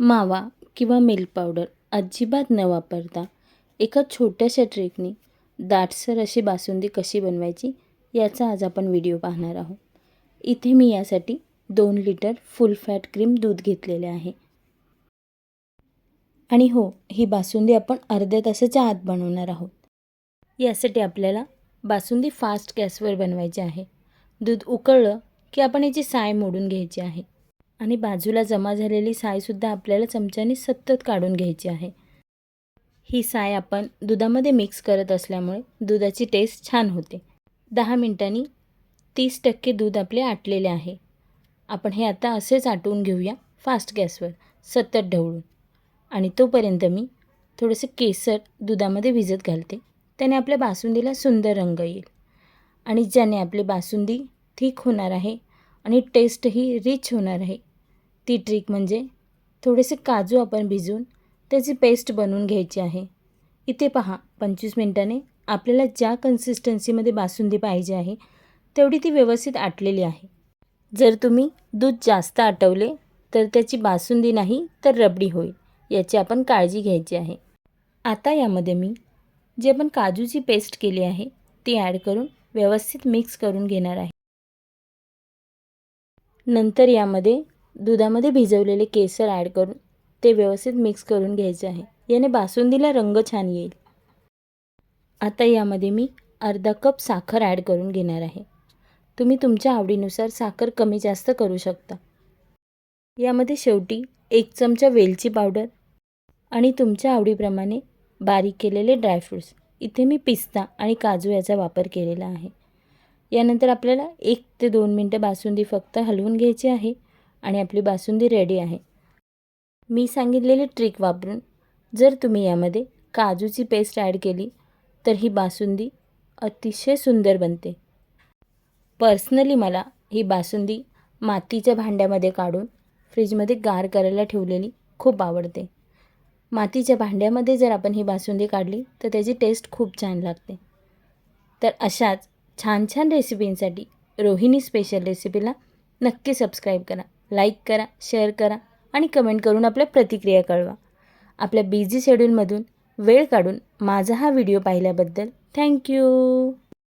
मावा किंवा milk powder अजिबात न वापरता एका छोट्याशा ट्रिकनी दाटसर अशी बासुंदी कशी बनवायची याचा आज आपण व्हिडिओ पाहणार आहोत. इथे मी यासाठी दोन लिटर फुल फॅट क्रीम दूध घेतलेले आहे. आणि हो ही बासुंदी आपण अर्ध्या तासाच्या आत बनवणार आहोत. यासाठी आपल्याला बासुंदी फास्ट गॅसवर बनवायची आहे. दूध उकळलं की आपण याची साय मोडून घ्यायची आहे. आणि बाजूला जमा झालेली सायसुद्धा आपल्याला चमच्याने सतत काढून घ्यायची आहे. ही साय आपण दुधामध्ये मिक्स करत असल्यामुळे दुधाची टेस्ट छान होते. दहा मिनिटांनी तीस टक्के दूध आपले आटलेले आहे. आपण हे आता असेच आटवून घेऊया फास्ट गॅसवर सतत ढवळून. आणि तोपर्यंत मी थोडंसं केसर दुधामध्ये भिजत घालते. त्याने आपल्या बासुंदीला सुंदर रंग येईल. आणि ज्याने आपली बासुंदी ठीक होणार आहे आणि टेस्टही रिच होणार आहे ती ट्रिक म्हणजे थोडेसे काजू आपण भिजून त्याची पेस्ट बनवून घ्यायची आहे. इथे पहा पंचवीस मिनटाने आपल्याला ज्या कन्सिस्टन्सीमध्ये बासुंदी पाहिजे आहे तेवढी ती व्यवस्थित आटलेली आहे. जर तुम्ही दूध जास्त आटवले तर त्याची बासुंदी नाही तर रबडी होईल याची आपण काळजी घ्यायची आहे. आता यामध्ये मी जी आपण काजूची पेस्ट केली आहे ती ॲड करून व्यवस्थित मिक्स करून घेणार आहे. नंतर यामध्ये दुधामध्ये भिजवलेले केसर ॲड करून ते व्यवस्थित मिक्स करून घ्यायचे आहे. याने बासुंदीला रंग छान येईल. आता यामध्ये मी अर्धा कप साखर ॲड करून घेणार आहे. तुम्ही तुमच्या आवडीनुसार साखर कमी जास्त करू शकता. यामध्ये शेवटी एक चमचा वेलची पावडर आणि तुमच्या आवडीप्रमाणे बारीक केलेले ड्रायफ्रूट्स इथे मी पिस्ता आणि काजू याचा वापर केलेला आहे. यानंतर आपल्याला एक ते दोन मिनटं बासुंदी फक्त हलवून घ्यायची आहे. आणि आपली बासुंदी रेडी आहे. मी सांगितलेली ट्रिक वापरून जर तुम्ही यामध्ये काजूची पेस्ट ॲड केली तर ही बासुंदी अतिशय सुंदर बनते. पर्सनली मला ही बासुंदी मातीच्या भांड्यामध्ये काढून फ्रीजमध्ये गार करायला ठेवलेली खूप आवडते. मातीच्या भांड्यामध्ये जर आपण ही बासुंदी काढली तर त्याची टेस्ट खूप छान लागते. तर अशाच छान छान रेसिपींसाठी रोहिणी स्पेशल रेसिपीला नक्की सबस्क्राईब करा. लाईक करा शेअर करा आणि कमेंट करून आपल्या प्रतिक्रिया कळवा. आपल्या बिझी शेड्यूलमधून वेळ काढून माझा हा व्हिडिओ पाहिल्याबद्दल थँक्यू.